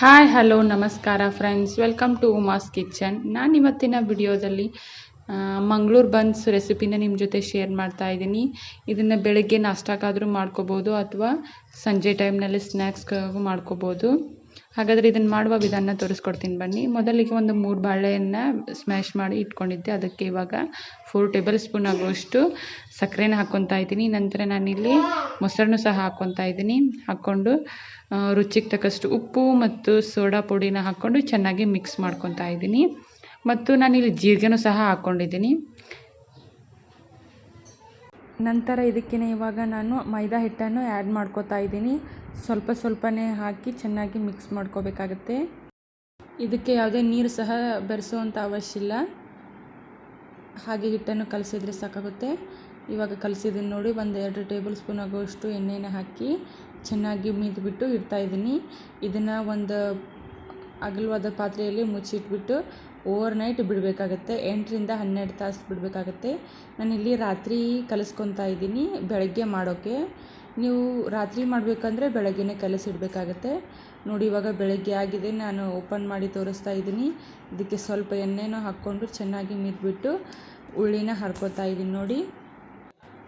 Hi hello ನಮಸ್ಕಾರ friends welcome to Uma's kitchen ನಾನು ಇವತ್ತಿನ ವಿಡಿಯೋದಲ್ಲಿ ಮಂಗಳೂರು ಬನ್ಸ್ ರೆಸಿಪಿನ ನಿಮ್ಮ ಜೊತೆ ಶೇರ್ ಮಾಡ್ತಾ ಇದ್ದೀನಿ. ಇದನ್ನು ಬೆಳಗ್ಗೆ ನಾಷ್ಟಕ್ಕಾದರೂ ಮಾಡ್ಕೋಬೋದು ಅಥವಾ ಸಂಜೆ ಟೈಮ್ನಲ್ಲಿ ಸ್ನ್ಯಾಕ್ಸ್ಗಾಗೂ ಮಾಡ್ಕೋಬೋದು. ಹಾಗಾದರೆ ಇದನ್ನು ಮಾಡುವ ವಿಧಾನ ತೋರಿಸ್ಕೊಡ್ತೀನಿ ಬನ್ನಿ. ಮೊದಲಿಗೆ ಒಂದು ಮೂರು ಬಾಳೆಯನ್ನು ಸ್ಮ್ಯಾಶ್ ಮಾಡಿ ಇಟ್ಕೊಂಡಿದ್ದೆ. ಅದಕ್ಕೆ ಇವಾಗ ಫೋರ್ ಟೇಬಲ್ ಸ್ಪೂನ್ ಆಗುವಷ್ಟು ಸಕ್ಕರೆನ ಹಾಕ್ಕೊತಾ ಇದ್ದೀನಿ. ನಂತರ ನಾನಿಲ್ಲಿ ಮೊಸರನ್ನು ಸಹ ಹಾಕ್ಕೊತಾ ಇದ್ದೀನಿ. ಹಾಕ್ಕೊಂಡು ರುಚಿಗೆ ತಕ್ಕಷ್ಟು ಉಪ್ಪು ಮತ್ತು ಸೋಡಾ ಪುಡಿನ ಹಾಕ್ಕೊಂಡು ಚೆನ್ನಾಗಿ ಮಿಕ್ಸ್ ಮಾಡ್ಕೊತಾ ಇದ್ದೀನಿ. ಮತ್ತು ನಾನಿಲ್ಲಿ ಜೀರಿಗೆನೂ ಸಹ ಹಾಕ್ಕೊಂಡಿದ್ದೀನಿ ನಂತರ ಇದಕ್ಕೆ ಇವಾಗ ನಾನು ಮೈದಾ ಹಿಟ್ಟನ್ನು ಆ್ಯಡ್ ಮಾಡ್ಕೋತಾ ಇದ್ದೀನಿ. ಸ್ವಲ್ಪ ಸ್ವಲ್ಪನೇ ಹಾಕಿ ಚೆನ್ನಾಗಿ ಮಿಕ್ಸ್ ಮಾಡ್ಕೋಬೇಕಾಗತ್ತೆ. ಇದಕ್ಕೆ ಯಾವುದೇ ನೀರು ಸಹ ಬೆರೆಸುವಂಥ ಅವಶ್ಯ ಇಲ್ಲ. ಹಾಗೆ ಹಿಟ್ಟನ್ನು ಕಲಸಿದ್ರೆ ಸಾಕಾಗುತ್ತೆ. ಇವಾಗ ಕಲಸಿದ್ದೀನಿ ನೋಡಿ, ಒಂದು ಎರಡು ಟೇಬಲ್ ಸ್ಪೂನ್ ಆಗುವಷ್ಟು ಎಣ್ಣೆನ ಹಾಕಿ ಚೆನ್ನಾಗಿ ಮೀದ್ಬಿಟ್ಟು ಇಡ್ತಾಯಿದ್ದೀನಿ ಇದನ್ನು ಒಂದು ಅಗಲವಾದ ಪಾತ್ರೆಯಲ್ಲಿ ಮುಚ್ಚಿಟ್ಬಿಟ್ಟು ಓವರ್ ನೈಟ್ ಬಿಡಬೇಕಾಗತ್ತೆ, ಎಂಟರಿಂದ ಹನ್ನೆರಡು ತಾಸು ಬಿಡಬೇಕಾಗತ್ತೆ. ನಾನಿಲ್ಲಿ ರಾತ್ರಿ ಕಲಿಸ್ಕೊತಾ ಇದ್ದೀನಿ, ಬೆಳಗ್ಗೆ ಮಾಡೋಕ್ಕೆ ನೀವು ರಾತ್ರಿ ಮಾಡಬೇಕಂದ್ರೆ ಬೆಳಗ್ಗೆನೇ ಕಲಸಿಡಬೇಕಾಗತ್ತೆ ನೋಡಿ, ಇವಾಗ ಬೆಳಗ್ಗೆ ಆಗಿದೆ, ನಾನು ಓಪನ್ ಮಾಡಿ ತೋರಿಸ್ತಾ ಇದ್ದೀನಿ. ಇದಕ್ಕೆ ಸ್ವಲ್ಪ ಎಣ್ಣೆನೂ ಹಾಕ್ಕೊಂಡು ಚೆನ್ನಾಗಿ ಮಿದ್ಬಿಟ್ಟು ಉಳ್ಳಿನ ಹರ್ಕೋತಾ ಇದ್ದೀನಿ ನೋಡಿ.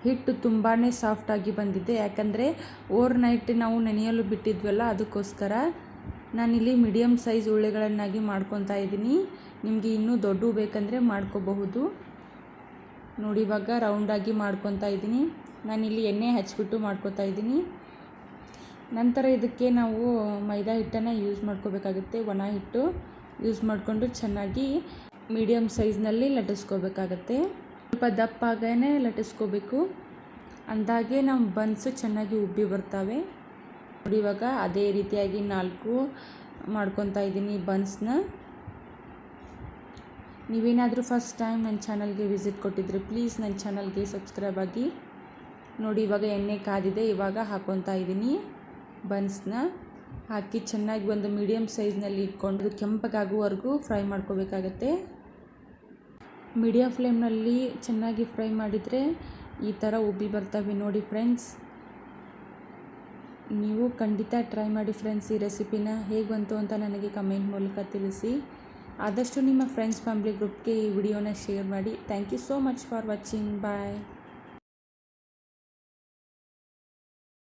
ಹಿಟ್ಟು ತುಂಬಾ ಸಾಫ್ಟಾಗಿ ಬಂದಿದೆ. ಯಾಕಂದರೆ ಓವರ್ ನೈಟ್ ನಾವು ನೆನೆಯಲು ಬಿಟ್ಟಿದ್ವಲ್ಲ, ಅದಕ್ಕೋಸ್ಕರ ನಾನಿಲ್ಲಿ ಮೀಡಿಯಮ್ ಸೈಜ್ ಉಳ್ಳೆಗಳನ್ನಾಗಿ ಮಾಡ್ಕೊತಾ ಇದ್ದೀನಿ. ನಿಮಗೆ ಇನ್ನೂ ದೊಡ್ಡ ಬೇಕಂದರೆ ಮಾಡ್ಕೋಬಹುದು. ನೋಡಿ, ಇವಾಗ ರೌಂಡಾಗಿ ಮಾಡ್ಕೊತಾ ಇದ್ದೀನಿ. ನಾನಿಲ್ಲಿ ಎಣ್ಣೆ ಹಚ್ಬಿಟ್ಟು ಮಾಡ್ಕೊತಾ ಇದ್ದೀನಿ. ನಂತರ ಇದಕ್ಕೆ ನಾವು ಮೈದಾ ಹಿಟ್ಟನ್ನು ಯೂಸ್ ಮಾಡ್ಕೋಬೇಕಾಗುತ್ತೆ. ಒಣ ಹಿಟ್ಟು ಯೂಸ್ ಮಾಡಿಕೊಂಡು ಚೆನ್ನಾಗಿ ಮೀಡಿಯಮ್ ಸೈಜ್ನಲ್ಲಿ ಲಟ್ಟಿಸ್ಕೋಬೇಕಾಗತ್ತೆ. ಸ್ವಲ್ಪ ದಪ್ಪಾಗೇ ಲಟ್ಟಿಸ್ಕೋಬೇಕು. ಅಂದಾಗೆ ನಮ್ಮ ಬನ್ಸು ಚೆನ್ನಾಗಿ ಉಬ್ಬಿ ಬರ್ತವೆ. ನೋಡಿ ಇವಾಗ ಅದೇ ರೀತಿಯಾಗಿ ನಾಲ್ಕು ಮಾಡ್ಕೊತಾ ಇದ್ದೀನಿ ಬನ್ಸ್ನ. ನೀವೇನಾದರೂ ಫಸ್ಟ್ ಟೈಮ್ ನನ್ನ ಚಾನಲ್ಗೆ ವಿಸಿಟ್ ಕೊಟ್ಟಿದ್ರೆ ಪ್ಲೀಸ್ ನನ್ನ ಚಾನಲ್ಗೆ ಸಬ್ಸ್ಕ್ರೈಬ್ ಆಗಿ. ನೋಡಿ ಇವಾಗ ಎಣ್ಣೆ ಕಾದಿದೆ, ಇವಾಗ ಹಾಕ್ಕೊತಾ ಇದ್ದೀನಿ ಬನ್ಸ್ನ. ಹಾಕಿ ಚೆನ್ನಾಗಿ ಒಂದು ಮೀಡಿಯಮ್ ಸೈಜ್ನಲ್ಲಿ ಇಟ್ಕೊಂಡು ಕೆಂಪಗಾಗುವವರೆಗೂ ಫ್ರೈ ಮಾಡ್ಕೋಬೇಕಾಗತ್ತೆ. ಮೀಡಿಯಮ್ ಫ್ಲೇಮ್ನಲ್ಲಿ ಚೆನ್ನಾಗಿ ಫ್ರೈ ಮಾಡಿದರೆ ಈ ಥರ ಉಬ್ಬಿ ಬರ್ತವೆ ನೋಡಿ ಫ್ರೆಂಡ್ಸ್. ನೀವು ಖಂಡಿತ ಟ್ರೈ ಮಾಡಿ ಫ್ರೆಂಡ್ಸ್ ಈ ರೆಸಿಪಿನ ಹೇಗೆ ಬಂತು ಅಂತ ನನಗೆ ಕಮೆಂಟ್ ಮೂಲಕ ತಿಳಿಸಿ. ಆದಷ್ಟು ನಿಮ್ಮ ಫ್ರೆಂಡ್ಸ್, ಫ್ಯಾಮ್ಲಿ ಗ್ರೂಪ್ಗೆ ಈ ವಿಡಿಯೋನ ಶೇರ್ ಮಾಡಿ. Thank you so much for watching. Bye.